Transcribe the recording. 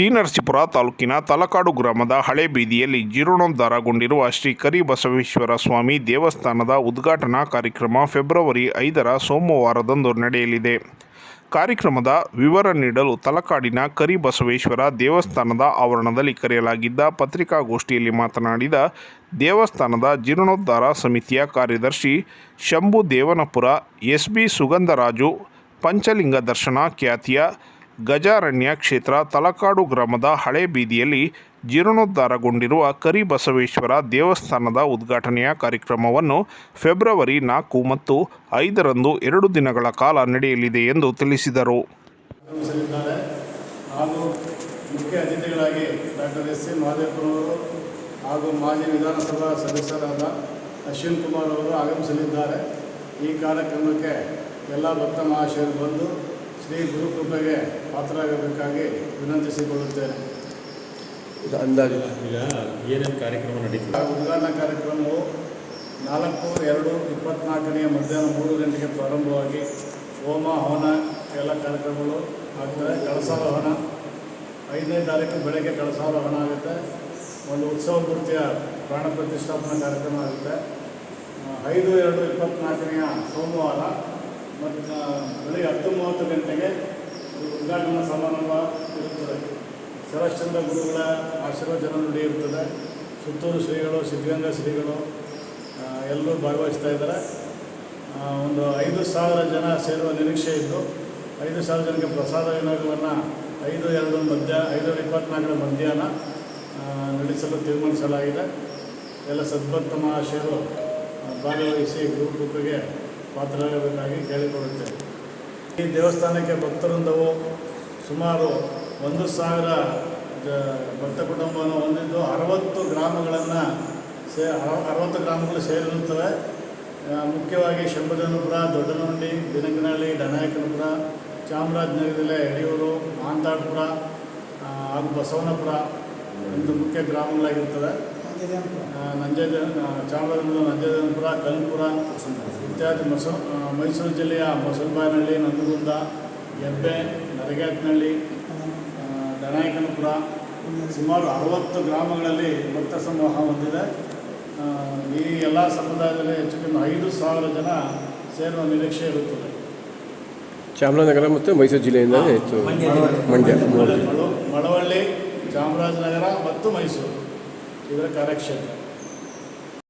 T Narasipura ತಾಲೂಕಿನ ತಲಕಾಡು ಗ್ರಾಮದ ಹಳೆ ಬೀದಿಯಲ್ಲಿ ಜೀರ್ಣೋದ್ಧಾರಗೊಂಡಿರುವ ಶ್ರೀ ಕರಿಬಸವೇಶ್ವರ ಸ್ವಾಮಿ ದೇವಸ್ಥಾನದ ಉದ್ಘಾಟನಾ ಕಾರ್ಯಕ್ರಮ ಫೆಬ್ರವರಿ ಐದರ ಸೋಮವಾರದಂದು ನಡೆಯಲಿದೆ. ಕಾರ್ಯಕ್ರಮದ ವಿವರ ನೀಡಲು ತಲಕಾಡಿನ ಕರಿಬಸವೇಶ್ವರ ದೇವಸ್ಥಾನದ ಆವರಣದಲ್ಲಿ ಕರೆಯಲಾಗಿದ್ದ ಪತ್ರಿಕಾಗೋಷ್ಠಿಯಲ್ಲಿ ಮಾತನಾಡಿದ ದೇವಸ್ಥಾನದ ಜೀರ್ಣೋದ್ಧಾರ ಸಮಿತಿಯ ಕಾರ್ಯದರ್ಶಿ ಶಂಭು ದೇವನಪುರ ಎಸ್ ಬಿ ಸುಗಂಧರಾಜು, ಪಂಚಲಿಂಗ ದರ್ಶನ ಖ್ಯಾತಿಯ ಗಜಾರಣ್ಯ ಕ್ಷೇತ್ರ ತಲಕಾಡು ಗ್ರಾಮದ ಹಳೆ ಬೀದಿಯಲ್ಲಿ ಜೀರ್ಣೋದ್ಧಾರಗೊಂಡಿರುವ ಕರಿಬಸವೇಶ್ವರ ದೇವಸ್ಥಾನದ ಉದ್ಘಾಟನೆಯ ಕಾರ್ಯಕ್ರಮವನ್ನು ಫೆಬ್ರವರಿ ನಾಲ್ಕು ಮತ್ತು ಐದರಂದು ಎರಡು ದಿನಗಳ ಕಾಲ ನಡೆಯಲಿದೆ ಎಂದು ತಿಳಿಸಿದರು. ಮುಖ್ಯ ಅತಿಥಿಗಳಾಗಿ ಡಾಕ್ಟರ್ ಎಸ್ ಸಿ ಮಹದೇವಪ್ಪನವರು ಹಾಗೂ ಮಾಜಿ ವಿಧಾನಸಭಾ ಸದಸ್ಯರಾದ ಅಶ್ವಿನ್ ಕುಮಾರ್ ಅವರು ಆಗಮಿಸಲಿದ್ದಾರೆ. ಈ ಕಾರ್ಯಕ್ರಮಕ್ಕೆ ಎಲ್ಲ ಭಕ್ತ ಮಹಾಶಯರು ಬಂದು ಶ್ರೀ ಗುರುಕೃಪೆಗೆ ಪಾತ್ರರಾಗಬೇಕಾಗಿ ವಿನಂತಿಸಿಕೊಳ್ಳುತ್ತೇನೆ. ಇದು ಅಂದಾಜು. ಈಗ ಏನೇನು ಕಾರ್ಯಕ್ರಮ ನಡೀತದೆ? ಆ ಉದ್ಘಾಟನಾ ಕಾರ್ಯಕ್ರಮವು ನಾಲ್ಕು ಎರಡು ಇಪ್ಪತ್ನಾಲ್ಕನೆಯ ಮಧ್ಯಾಹ್ನ ಮೂರು ಗಂಟೆಗೆ ಪ್ರಾರಂಭವಾಗಿ ಹೋಮ ಹವನ ಎಲ್ಲ ಕಾರ್ಯಕ್ರಮಗಳು ಆಗ್ತವೆ. ಕಳಸಾರೋಹಣ ಐದನೇ ತಾರೀಕು ಬೆಳಗ್ಗೆ ಕಳಸಾರೋಹಣ ಆಗುತ್ತೆ. ಒಂದು ಉತ್ಸವ ಮೂರ್ತಿಯ ಪ್ರಾಣ ಪ್ರತಿಷ್ಠಾಪನಾ ಕಾರ್ಯಕ್ರಮ ಆಗುತ್ತೆ. ಐದು ಎರಡು ಇಪ್ಪತ್ನಾಲ್ಕನೆಯ ಸೋಮವಾರ ಮತ್ತು ಬೆಳಗ್ಗೆ ಹತ್ತು ಮೂವತ್ತು ಗಂಟೆಗೆ ಉದ್ಘಾಟನಾ ಸಮಾರಂಭ ಇರುತ್ತದೆ. ಶರಶ್ಚಂದ್ರ ಗುರುಗಳ ಆಶೀರ್ವಚನ ನುಡಿ ಇರ್ತದೆ ಸುತ್ತೂರು ಶ್ರೀಗಳು, ಸಿದ್ಧಗಂಗಾ ಶ್ರೀಗಳು ಎಲ್ಲರೂ ಭಾಗವಹಿಸ್ತಾ ಇದ್ದಾರೆ. ಒಂದು ಐದು ಸಾವಿರ ಜನ ಸೇರುವ ನಿರೀಕ್ಷೆ ಇದ್ದು, ಐದು ಸಾವಿರ ಜನಕ್ಕೆ ಪ್ರಸಾದ ವಿನಿಯೋಗವನ್ನು ಐದು, ಎರಡು, ಮಧ್ಯ, ಐದು ಇಪ್ಪತ್ನಾಲ್ಕರ ಮಧ್ಯಾಹ್ನ ನಡೆಸಲು ತೀರ್ಮಾನಿಸಲಾಗಿದೆ. ಎಲ್ಲ ಸದ್ಭಕ್ತ ಮಹಾಶಯರು ಭಾಗವಹಿಸಿ ಗುರುಕೃಪೆಗೆ ಪಾತ್ರರಾಗಬೇಕಾಗಿ ಕೇಳಿಕೊಳ್ಳುತ್ತೇವೆ ಈ ದೇವಸ್ಥಾನಕ್ಕೆ ಭಕ್ತವೃಂದವು ಸುಮಾರು ಒಂದು ಸಾವಿರ ಭಕ್ತ ಕುಟುಂಬವನ್ನು ಹೊಂದಿದ್ದು ಅರವತ್ತು ಗ್ರಾಮಗಳನ್ನು ಸೇ, ಅರ- ಅರವತ್ತು ಗ್ರಾಮಗಳು ಸೇರಿರುತ್ತವೆ. ಮುಖ್ಯವಾಗಿ ಶಂಭಜನಪುರ ದೊಡ್ಡನಹಳ್ಳಿ ದಿನಗನಹಳ್ಳಿ ಡನಾಯಕನಪುರ ಚಾಮರಾಜನಗರದಲ್ಲೇ ಯಡಿಯೂರು ಮಾಂತಾಡ್ಪುರ ಹಾಗೂ ಬಸವನಪುರ ಒಂದು ಮುಖ್ಯ ಗ್ರಾಮಗಳಾಗಿರ್ತವೆ ನಂಜದ ಚಾಮರಾಜನಗರ ನಂಜನಪುರ ಕಲ್ಪುರ ಇತ್ಯಾದಿ ಮಸ ಮೈಸೂರು ಜಿಲ್ಲೆಯ ಮೊಸಲ್ಬಾನಹಳ್ಳಿ ನಂದಗುಂದ ಹೆಬ್ಬೆ ನರಗ್ಯಾತ್ನಹಳ್ಳಿ ದನಾಯಕನಪುರ ಸುಮಾರು ಅರವತ್ತು ಗ್ರಾಮಗಳಲ್ಲಿ ಭಕ್ತ ಸಮೂಹ ಹೊಂದಿದೆ ಈ ಎಲ್ಲ ಸಮುದಾಯದಲ್ಲಿ ಹೆಚ್ಚು ಕಡಿಮೆ ಐದು ಸಾವಿರ ಜನ ಸೇರುವ ನಿರೀಕ್ಷೆ ಇರುತ್ತದೆ ಚಾಮರಾಜನಗರ ಮತ್ತು ಮೈಸೂರು ಜಿಲ್ಲೆಯಿಂದ ಹೆಚ್ಚು ಮಂಡ್ಯ. ಮಳವಳ್ಳಿ ಚಾಮರಾಜನಗರ ಮತ್ತು ಮೈಸೂರು. इधर कार्यक्षेत्र